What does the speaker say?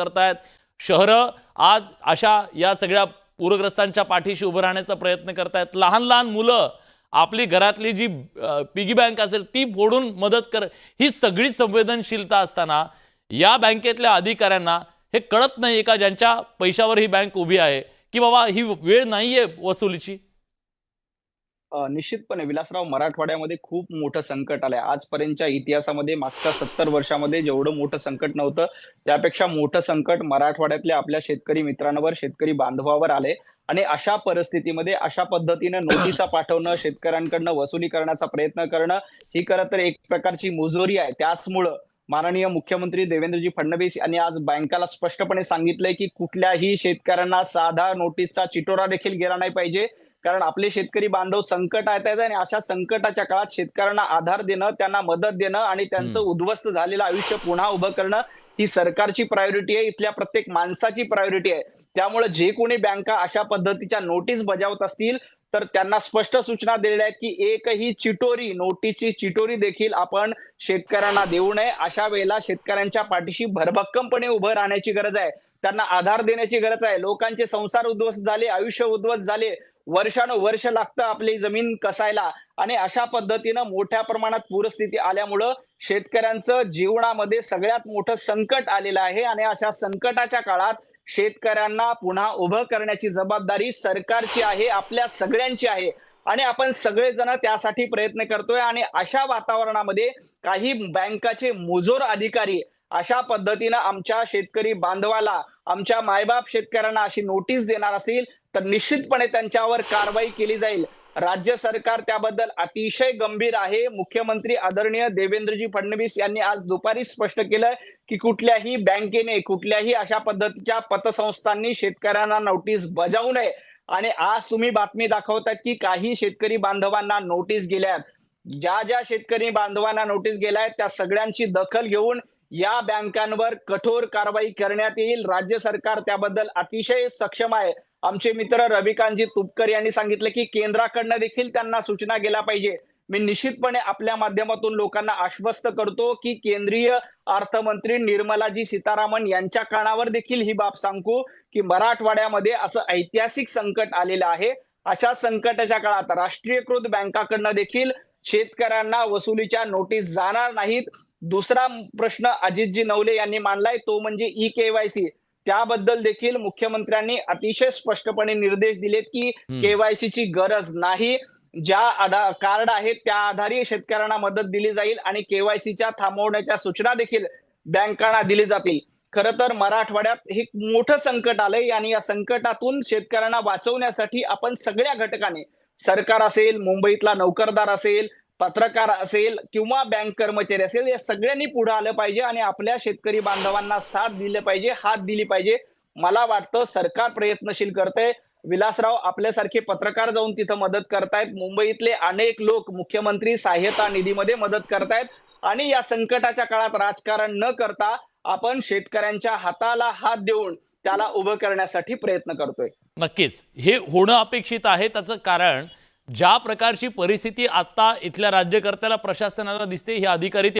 करतायत. शहरं आज अशा या सगळ्या पूरग्रस्तांच्या पाठीशी उभं राहण्याचा प्रयत्न करतायत. लहान लहान मुलं आपली घरातली जी पिगी बँक असेल ती फोडून मदत कर ही सगळी संवेदनशीलता असताना या बँकेतल्या अधिकाऱ्यांना हे कळत नाही का ज्यांच्या पैशावर ही बँक उभी आहे? की बाबा ही वेळ नाहीये वसुलीची? निश्चितपणे विलासराव मराठवाड्यामध्ये खूप मोठं संकट आलंय. आजपर्यंतच्या इतिहासामध्ये मागच्या सत्तर वर्षामध्ये जेवढं मोठं संकट नव्हतं त्यापेक्षा मोठं संकट मराठवाड्यातल्या आपल्या शेतकरी मित्रांवर शेतकरी बांधवावर आले आणि अशा परिस्थितीमध्ये अशा पद्धतीनं नोटिसा पाठवणं शेतकऱ्यांकडनं वसुली करण्याचा प्रयत्न करणं ही खरं तर एक प्रकारची मुजोरी आहे. त्याचमुळं माननीय मुख्यमंत्री देवेंद्रजी फडणवीस यांनी आज बँकाला स्पष्टपणे सांगितलंय की कुठल्याही शेतकऱ्यांना साधा नोटीसचा चिटोरा देखील गेला नाही पाहिजे. कारण आपले शेतकरी बांधव संकटात आहेत आणि अशा संकटाच्या काळात शेतकऱ्यांना आधार देणं त्यांना मदत देणं आणि त्यांचं उद्ध्वस्त झालेलं आयुष्य पुन्हा उभं करणं ही सरकारची प्रायोरिटी आहे. इथल्या प्रत्येक माणसाची प्रायोरिटी आहे. त्यामुळे जे कोणी बँका अशा पद्धतीच्या नोटीस बजावत असतील तर त्यांना स्पष्ट सूचना दिलेल्या आहेत की एकही चिटोरी नोटीची चिटोरी देखील आपण शेतकऱ्यांना देऊ नये. अशा वेळेला शेतकऱ्यांच्या पाठीशी भरभक्कमपणे उभं राहण्याची गरज आहे. त्यांना आधार देण्याची गरज आहे. लोकांचे संसार उद्ध्वस्त झाले आयुष्य उद्ध्वस्त झाले. वर्षानुवर्ष लागतं आपली जमीन कसायला आणि अशा पद्धतीनं मोठ्या प्रमाणात पूरस्थिती आल्यामुळं शेतकऱ्यांचं जीवनामध्ये सगळ्यात मोठं संकट आलेलं आहे आणि अशा संकटाच्या काळात शेतकऱ्यांना पुन्हा उभं करण्याची जबाबदारी सरकारची आहे आपल्या सगळ्यांची आहे. आणि आपण सगळेजण त्यासाठी प्रयत्न करतोय आणि अशा वातावरणामध्ये काही बँकाचे मुजोर अधिकारी अशा पद्धतीनं आमच्या शेतकरी बांधवाला आमच्या मायबाप शेतकऱ्यांना अशी नोटीस देणार असेल तर निश्चितपणे त्यांच्यावर कारवाई केली जाईल. राज्य सरकार त्याबद्दल अतिशय गंभीर आहे. मुख्यमंत्री आदरणीय देवेंद्रजी फडणवीस यांनी आज दुपारी स्पष्ट केलं की कुठल्याही बँकेने कुठल्याही अशा पद्धतीच्या पतसंस्थांनी शेतकऱ्यांना नोटीस बजावू नये. आणि आज तुम्ही बातमी दाखवतात की काही शेतकरी बांधवांना नोटीस गेल्यात ज्या ज्या शेतकरी बांधवांना नोटीस गेल्या आहेत त्या सगळ्यांची दखल घेऊन या बँकांवर कठोर कारवाई करण्यात येईल. राज्य सरकार त्याबद्दल अतिशय सक्षम आहे. आमचे मित्र रविकांतजी तुपकर यांनी सांगितलं की केंद्राकडनं देखील त्यांना सूचना गेल्या पाहिजे. मी निश्चितपणे आपल्या माध्यमातून लोकांना आश्वस्त करतो की केंद्रीय अर्थमंत्री निर्मलाजी सीतारामन यांच्या कानावर देखील ही बाब सांगू की मराठवाड्यामध्ये असं ऐतिहासिक संकट आलेलं आहे. अशा संकटाच्या काळात राष्ट्रीयकृत बँकाकडनं देखील शेतकऱ्यांना वसुलीच्या नोटीस जाणार नाहीत. दुसरा प्रश्न अजितजी नवले यांनी मांडलाय तो म्हणजे ई केवायसी त्याबद्दल देखील मुख्यमंत्र्यांनी अतिशय स्पष्टपणे निर्देश दिलेत की हम्म. केवायसी ची गरज नाही ज्या आधार कार्ड आहेत त्या आधारे शेतकऱ्यांना मदत दिली जाईल आणि केवायसीच्या थांबवण्याच्या सूचना देखील बँकांना दिली जातील खरं तर मराठवाड्यात हे मोठं संकट आलंय आणि या संकटातून शेतकऱ्यांना वाचवण्यासाठी आपण सगळ्या घटकाने सरकार असेल मुंबईतला नोकरदार असेल पत्रकार असेल किंवा बँक कर्मचारी असेल या सगळ्यांनी पुढे आलं पाहिजे आणि आपल्या शेतकरी बांधवांना साथ दिले पाहिजे हात दिली पाहिजे. मला वाटतं सरकार प्रयत्नशील करतंय. विलासराव आपल्यासारखे पत्रकार जाऊन तिथं मदत करतायत. मुंबईतले अनेक लोक मुख्यमंत्री सहाय्यता निधीमध्ये मदत करतायत. आणि या संकटाच्या काळात राजकारण न करता आपण शेतकऱ्यांच्या हाताला हात देऊन त्याला उभं करण्यासाठी प्रयत्न करतोय. नक्कीच. हे होणं अपेक्षित आहे त्याचं कारण ज्या प्रकारची परिस्थिती आता इथल्या राज्यकर्त्याला प्रशासनाला दिसते हे अधिकारी